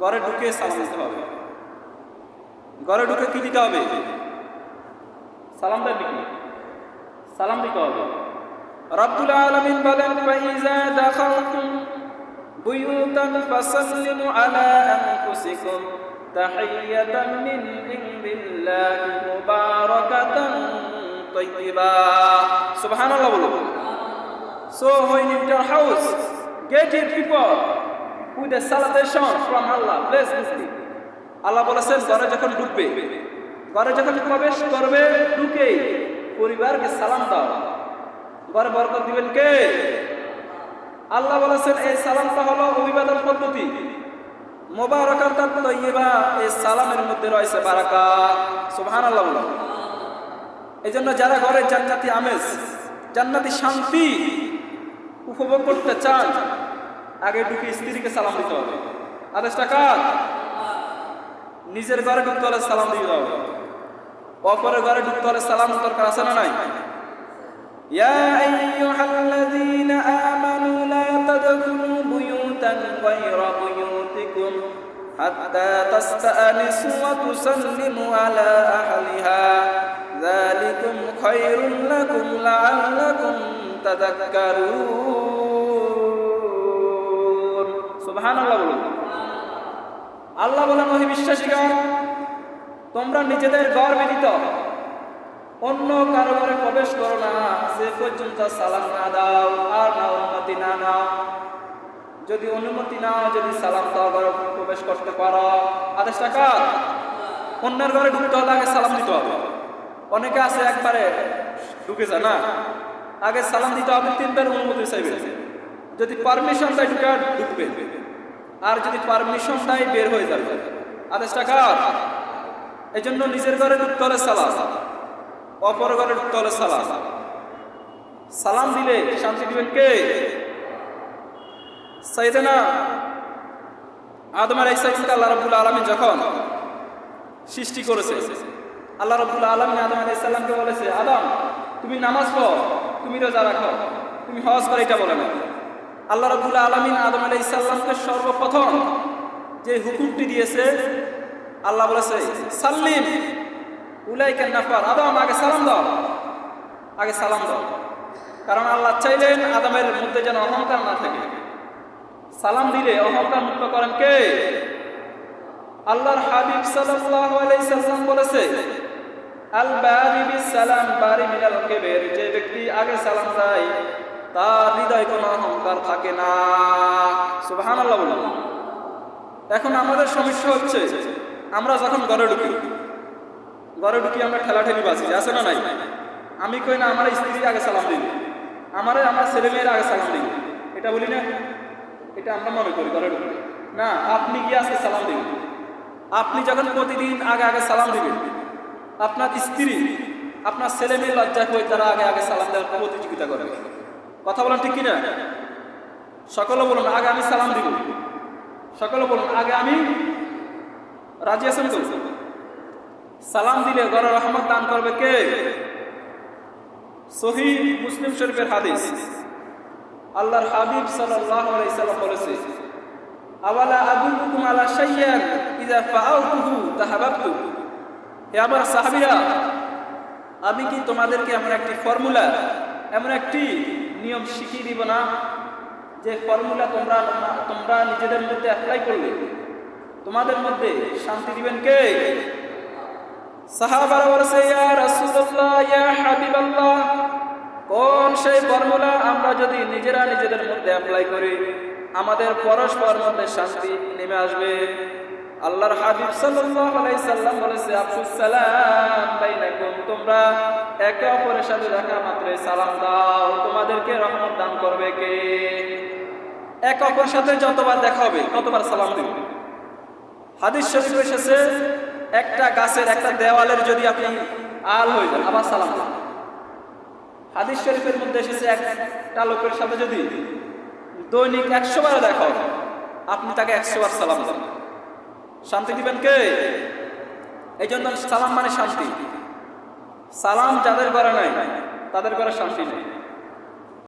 ঘরে ঢুকে সালাম দিতে হবে। ঘরে ঢুকে কি দিতে হবে? সালাম দেয় নাকি? সালাম দিতে হবে। রব্বুল আলামিন বলেন ফাইজা দাখালতুম বুয়ুতান ফাসাল্লিমু আলা আনফুসিকুম তাহিয়াতান মিন ইনদিল্লাহি মুবারাকাতান তাইয়্যিবা। সুবহানাল্লাহ বলো। So when you enter house, get it with a salutation from Allah. Bless Muslim. আল্লাহ বলেছেন, ঘরে যখন ঢুকবে, ঘরে যখন প্রবেশ করবে ঢুকে পরিবারকে সালাম দাও ঘরে বরকত দিবেন কে আল্লাহ বলেছেন, এই সালামটা হলো অভিবাদন পদ্ধতি মোবারকাত তৈবা এই সালামের মধ্যে রয়েছে বারাকা সুবহানাল্লাহ বলো এই জন্য যারা ঘরে জান্নাতি আমেজ, জান্নাতি শান্তি উপভোগ করতে চান আগে ঢুকে স্ত্রীকে সালাম দিতে হবে আদেশটা কার নিজের ঘরে ঢুকতে হলে সালাম দিতে হবে অপরের ঘরে ঢুকতে হলে সালাম দরকার আছে না নাই يا أيها الذين آمنوا لا تدخلوا بيوتا غير بيوتكم حتى تستأنسوا وتسلموا على أهلها ذلكم خير لكم لعلكم تذكرون আল্লাহ বলুন। বলেন ওই বিশ্বাসীগণ, তোমরা নিজেদের গড় ব্যতীত অন্য কারও ঘরে প্রবেশ করো না। সে পর্যন্ত সালাম না দাও, আর না অনুমতি না নাও। যদি অনুমতি নাও, যদি সালাম দাও, ঘরে প্রবেশ করতে পারো। আদেশ টাকা অন্যের ঘরে ঢুকতে হলে আগে সালাম দিতে হবে। অনেকে আছে একবারে ঢুকে যায় না। আগে সালাম দিতে হবে, তিনবার অনুমতি চাইবে। যদি পারমিশন চাই ঢুকে ঢুকবে। আর যদি পারমিশন দেয় বের হয়ে যাবে। আদেশটা কার এই জন্য নিজের ঘরে ঢুকতে হলে সালাম অপর ঘরে ঢুকতে হলে সালাম সালাম দিলে শান্তি দিবেন কে? সাইদানা আদম আলাইহিস সালামকে আল্লাহ রাব্বুল আলামিন যখন সৃষ্টি করেছে, আল্লাহ রাব্বুল আলামিন আদম আলাইহিস সালামকে বলেছে, আদম, তুমি নামাজ পড়ো, তুমি রোজা রাখো, তুমি হজ করে, এটা বলে না। আল্লাহ রাব্বুল আলামিন আদম আলাইহিস সালামকে সর্বপ্রথম যে হুকুমটি দিয়েছে, আল্লাহ বলেছে, সাল্লিম, উলাইকা নাফার। আদম, আগে সালাম দাও। আগে সালাম দাও। কারণ আল্লাহ চাইলেন আদমের মধ্যে যেন অহংকার না থাকে। সালাম দিলে অহংকার মুক্ত করেন কে? আল্লাহর হাবিব সাল্লাল্লাহু আলাইহি বলেছে, আল বারি বিস সালাম বারি মিনাল কিবির। যে ব্যক্তি আগে সালাম দেয়, তার হৃদয়ে কোনো অহংকার থাকে না। বলুন। এখন আমাদের সমস্যা হচ্ছে, আমরা যখন ঘরে ঢুকি ঘরে ঢুকি আমরা ঠেলাঠেলি বাজি, আছে না নাই? আমি কই না, আমার স্ত্রী আগে সালাম দিন। আমারে আমার ছেলে মেয়ের আগে সালাম দিন। এটা বলি না? এটা আমরা মনে করি, ঘরে ঢুকি। না, আপনি গিয়ে আজকে সালাম দিন। আপনি যখন প্রতিদিন আগে আগে সালাম দিবেন, আপনার স্ত্রী, আপনার ছেলে মেয়ে লজ্জা হয়ে তারা আগে আগে সালাম দেওয়ার প্রতিযোগিতা করবে কথা বলেন ঠিক কিনা? সকলে বলুন, আগে আমি সালাম দিব। সকলে বলুন, আগে আমি রাজি আছেন তো? সালাম দিলে গড় রহমত দান করবে কে? সহি মুসলিম শরীফের হাদিস। আল্লাহর হাবিব সাল্লাল্লাহু আলাইহি বলেছে, আওয়ালা আদুল্লুকুম আলা শাইয়ান ইযা ফাআলতুহু তাহাবাবতু? হে আমার আমি কি তোমাদেরকে এমন একটি ফর্মুলা, এমন একটি নিয়ম শিখিয়ে দিব না? যে ফর্মুলা তোমরা তোমরা নিজেদের মধ্যে অ্যাপ্লাই করবে তোমাদের মধ্যে শান্তি দিবেন কে? সাহাবারা বলেছে, ইয়া রাসূলুল্লাহ, ইয়া হাবিবাল্লাহ, কোন সেই ফর্মুলা আমরা যদি নিজেরা নিজেদের মধ্যে অ্যাপ্লাই করি, আমাদের পরস্পর মধ্যে শান্তি নেমে আসবে। আল্লাহর হাবিব সাল্লাল্লাহু আলাইহি সাল্লাম বলেছে আফসুস সালাম বাইনাকুম, তোমরা একে অপরের সাথে দেখা মাত্রই সালাম দাও। তোমাদেরকে রহমত দান করবে কে? এক অপরের সাথে যতবার দেখা হবে ততবার সালাম দিবে হাদিস শরীফ এসেছে একটা গাছের একটা দেওয়ালের যদি আপনি আল হয়ে যান আবার সালাম দেন। হাদিস শরীফের মধ্যে এসেছে একটা লোকের সাথে যদি দৈনিক একশো বার দেখা হবে, আপনি তাকে একশো বার সালাম দেন। শান্তি দিবেন কে? এই জন্য সালাম মানে শান্তি। সালাম যাদের ঘরে নাই তাদের ঘরে শান্তি নেই।